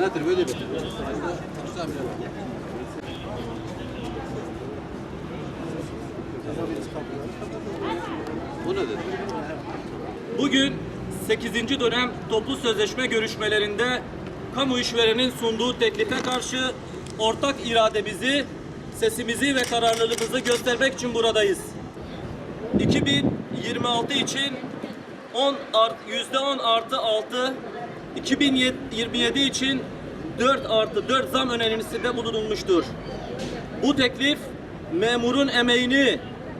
Nedir böyle bir? Bu nedir? Bugün 8. dönem toplu sözleşme görüşmelerinde kamu işverenin sunduğu teklife karşı ortak irademizi, sesimizi ve kararlılığımızı göstermek için buradayız. 2026 için 10 art, %10 artı 6, 2027 için 4 artı 4 zam önerisinde bulunulmuştur. Bu teklif memurun emeğini,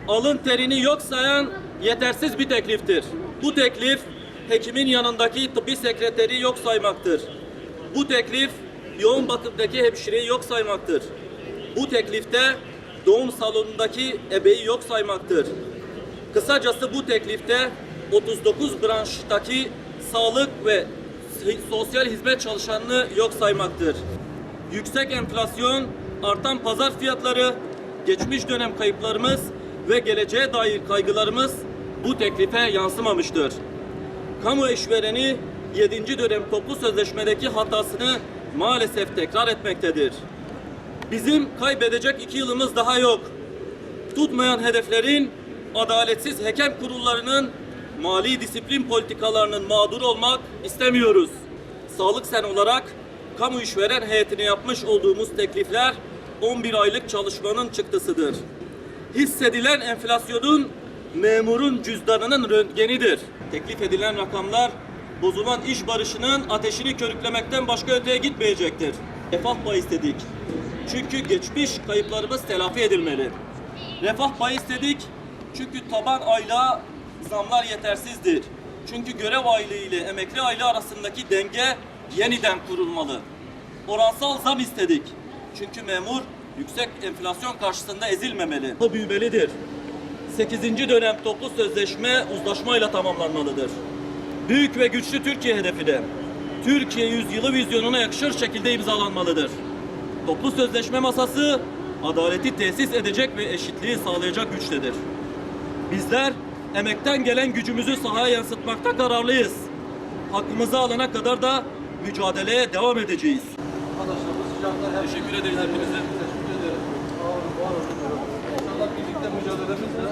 alın terini yok sayan yetersiz bir tekliftir. Bu teklif hekimin yanındaki tıbbi sekreteri yok saymaktır. Bu teklif yoğun bakımdaki hemşireyi yok saymaktır. Bu teklifte doğum salonundaki ebeyi yok saymaktır. Kısacası bu teklifte 39 branştaki sağlık ve sosyal hizmet çalışanını yok saymaktır. Yüksek enflasyon, artan pazar fiyatları, geçmiş dönem kayıplarımız ve geleceğe dair kaygılarımız bu teklife yansımamıştır. Kamu işvereni 7. dönem toplu sözleşmedeki hatasını maalesef tekrar etmektedir. Bizim kaybedecek iki yılımız daha yok. Tutmayan hedeflerin, adaletsiz hakem kurullarının, mali disiplin politikalarının mağdur olmak istemiyoruz. Sağlık Sen olarak kamu işveren heyetine yapmış olduğumuz teklifler 11 aylık çalışmanın çıktısıdır. Hissedilen enflasyonun memurun cüzdanının röntgenidir. Teklif edilen rakamlar bozulan iş barışının ateşini körüklemekten başka öteye gitmeyecektir. Refah payı istedik. Çünkü geçmiş kayıplarımız telafi edilmeli. Refah payı istedik çünkü taban aylığa zamlar yetersizdir. Çünkü görev aylığı ile emekli aylığı arasındaki denge yeniden kurulmalı. Oransal zam istedik. Çünkü memur yüksek enflasyon karşısında ezilmemeli. Bu büyümelidir. 8. dönem toplu sözleşme uzlaşmayla tamamlanmalıdır. Büyük ve güçlü Türkiye hedefine, Türkiye yüzyılı vizyonuna yakışır şekilde imzalanmalıdır. Toplu sözleşme masası adaleti tesis edecek ve eşitliği sağlayacak güçtedir. Bizler emekten gelen gücümüzü sahaya yansıtmakta kararlıyız. Hakkımızı alana kadar da mücadeleye devam edeceğiz. Arkadaşlar bu sıcakta her Teşekkür ederiz hepinize. İnşallah birlikte mücadelemizle